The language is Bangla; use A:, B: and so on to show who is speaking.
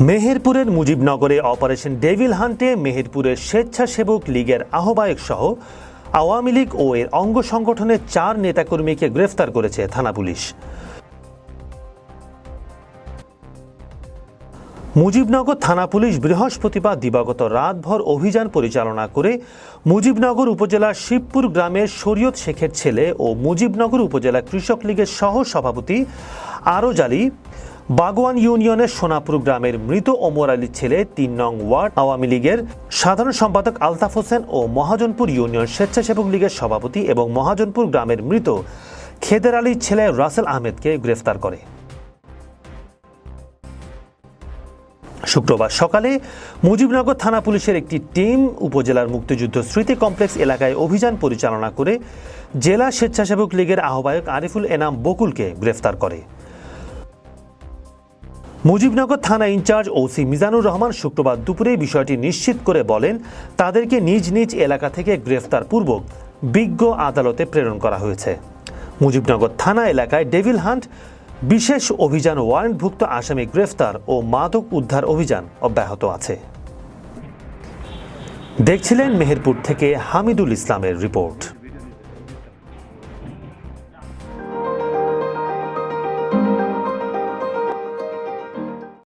A: মেহেরপুরের মুজিবনগরে অপারেশন ডেভিল হান্টে মেহেরপুরের স্বেচ্ছাসেবক লীগের আহ্বায়ক সহ আওয়ামী লীগ ও এর অঙ্গ সংগঠনের চার নেতাকর্মীকে গ্রেফতার করেছে থানা পুলিশ। মুজিবনগর থানা পুলিশ বৃহস্পতিবার দিবাগত রাতভর অভিযান পরিচালনা করে মুজিবনগর উপজেলার শিবপুর গ্রামের শরীয়ত শেখের ছেলে ও মুজিবনগর উপজেলা কৃষক লীগের সহ সভাপতি আরজ আলী বাগওয়ান ইউনিয়নের সোনাপুর গ্রামের মৃত ওমর আলীর ছেলে তিন নং ওয়ার্ড আওয়ামী লীগের সাধারণ সম্পাদক আলতাফ হোসেন ও মহাজনপুর ইউনিয়ন স্বেচ্ছাসেবক লীগের সভাপতি এবং মহাজনপুর গ্রামের মৃত খেদের আলীর ছেলে রাসেল আহমেদকে গ্রেফতার করে। শুক্রবার সকালে মুজিবনগর থানা পুলিশের একটি টিম উপজেলার মুক্তিযুদ্ধ স্মৃতি কমপ্লেক্স এলাকায় অভিযান পরিচালনা করে জেলা স্বেচ্ছাসেবক লীগের আহ্বায়ক আরিফুল এনাম বকুলকে গ্রেফতার করে। মুজিবনগর থানা ইনচার্জ ওসি মিজানুর রহমান শুক্রবার দুপুরে বিষয়টি নিশ্চিত করে বলেন, তাদেরকে নিজ নিজ এলাকা থেকে গ্রেফতার পূর্বক বিজ্ঞ আদালতে প্রেরণ করা হয়েছে। মুজিবনগর থানা এলাকায় ডেভিল হান্ট বিশেষ অভিযান ওয়ারেন্টভুক্ত আসামি গ্রেফতার ও মাদক উদ্ধার অভিযান অব্যাহত আছে। দেখছিলেন মেহেরপুর থেকে হামিদুল ইসলামের রিপোর্ট।